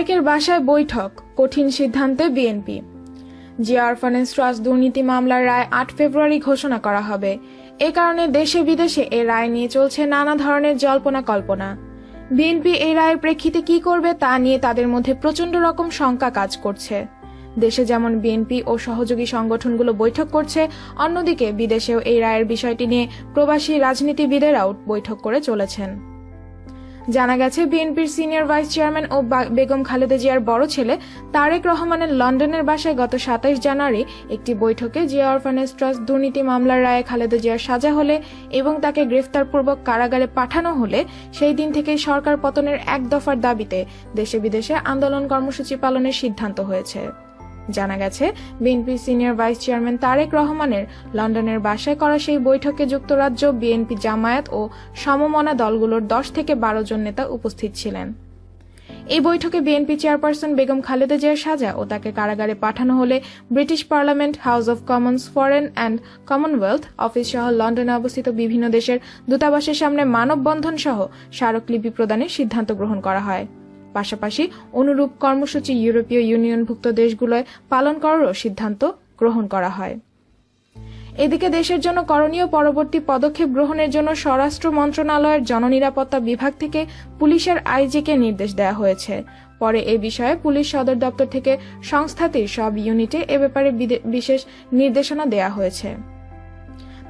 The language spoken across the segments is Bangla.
তারেকের বাসায় বৈঠক, কঠিন সিদ্ধান্তে বিএনপি। জিয়া অরফানেজ ট্রাস্ট দুর্নীতি মামলার রায় আট ফেব্রুয়ারি ঘোষণা করা হবে। এ কারণে দেশে বিদেশে এ রায় নিয়ে চলছে নানা ধরনের জল্পনা কল্পনা। বিএনপি এই রায়ের প্রেক্ষিতে কি করবে তা নিয়ে তাদের মধ্যে প্রচণ্ড রকম শঙ্কা কাজ করছে। দেশে যেমন বিএনপি ও সহযোগী সংগঠনগুলো বৈঠক করছে, অন্যদিকে বিদেশেও এই রায়ের বিষয়টি নিয়ে প্রবাসী রাজনীতিবিদেরাও বৈঠক করে চলেছেন। জানা গেছে, বিএনপির সিনিয়র ভাইস চেয়ারম্যান ও বেগম খালেদা জিয়ার বড় ছেলে তারেক রহমানের লন্ডনের বাসায় গত সাতাইশ জানুয়ারি একটি বৈঠকে জিয়া অরফানেজ ট্রাস্ট দুর্নীতি মামলার রায়ে খালেদা জিয়ার সাজা হলে এবং তাকে গ্রেফতারপূর্বক কারাগারে পাঠানো হলে সেই দিন থেকেই সরকার পতনের এক দফার দাবিতে দেশে বিদেশে আন্দোলন কর্মসূচি পালনের সিদ্ধান্ত হয়েছে। জানা গেছে BNP senior vice chairman Tarique রহমানের লন্ডনের বাসায় করা সেই বৈঠকে যুক্তরাজ্য, বিএনপি জামায়াত ও সমমনা দলগুলোর দশ থেকে বারো জন নেতা উপস্থিত ছিলেন। এই বৈঠকে বিএনপি চেয়ারপারসন বেগম খালেদা জিয়ার সাজা ও তাকে কারাগারে পাঠানো হলে British parliament, house of commons, foreign and commonwealth office সহ লন্ডনে অবস্থিত বিভিন্ন দেশের দূতাবাসের সামনে মানববন্ধন সহ স্মারকলিপি প্রদানের সিদ্ধান্ত গ্রহণ করা হয়। পাশাপাশি অনুরূপ কর্মসূচি ইউরোপীয় ইউনিয়নভুক্ত দেশগুলোয় পালন করারও সিদ্ধান্ত গ্রহণ করা হয়। এদিকে দেশের জন্য করণীয় পরবর্তী পদক্ষেপ গ্রহণের জন্য স্বরাষ্ট্র মন্ত্রণালয়ের জননিরাপত্তা বিভাগ থেকে পুলিশের আইজিকে নির্দেশ দেওয়া হয়েছে। পরে এ বিষয়ে পুলিশ সদর দপ্তর থেকে সংস্থাটির সব ইউনিটে এ ব্যাপারে বিশেষ নির্দেশনা দেওয়া হয়েছে।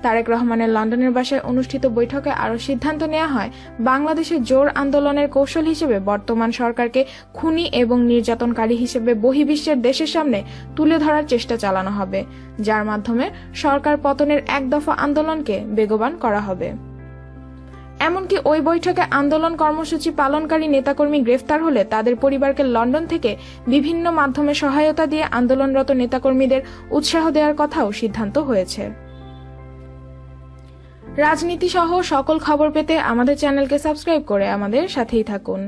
তারেক রহমানের লন্ডনের বাসায় অনুষ্ঠিত বৈঠকে আরও সিদ্ধান্ত নেওয়া হয়, বাংলাদেশে জোর আন্দোলনের কৌশল হিসেবে বর্তমান সরকারকে খুনি এবং নির্যাতনকারী হিসেবে বহির্বিশ্বের দেশের সামনে তুলে ধরার চেষ্টা চালানো হবে, যার মাধ্যমে সরকার পতনের এক দফা আন্দোলনকে বেগবান করা হবে। এমনকি ওই বৈঠকে আন্দোলন কর্মসূচি পালনকারী নেতাকর্মী গ্রেফতার হলে তাদের পরিবারকে লন্ডন থেকে বিভিন্ন মাধ্যমে সহায়তা দিয়ে আন্দোলনরত নেতাকর্মীদের উৎসাহ দেওয়ার কথাও সিদ্ধান্ত হয়েছে। রাজনীতি সহ সকল খবর পেতে আমাদের চ্যানেলকে সাবস্ক্রাইব করে আমাদের সাথেই থাকুন।